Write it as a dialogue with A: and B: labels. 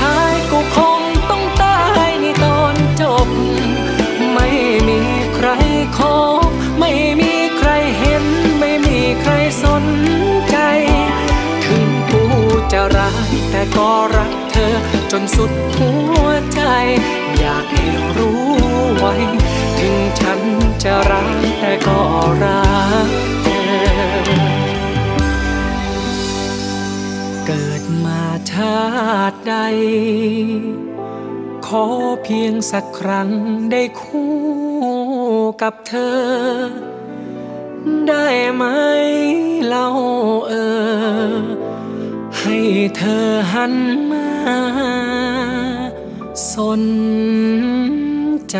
A: ้าย ร้ายแต่ก็รักเธอ จนสุดหัวใจ อยากให้รู้ไว้ ถึงฉันจะร้ายแต่ก็รักเธอเกิดมาชาติใด ขอเพียงสักครั้งได้คู่กับเธอ ได้ไหมเล่า เธอหันมา สนใจ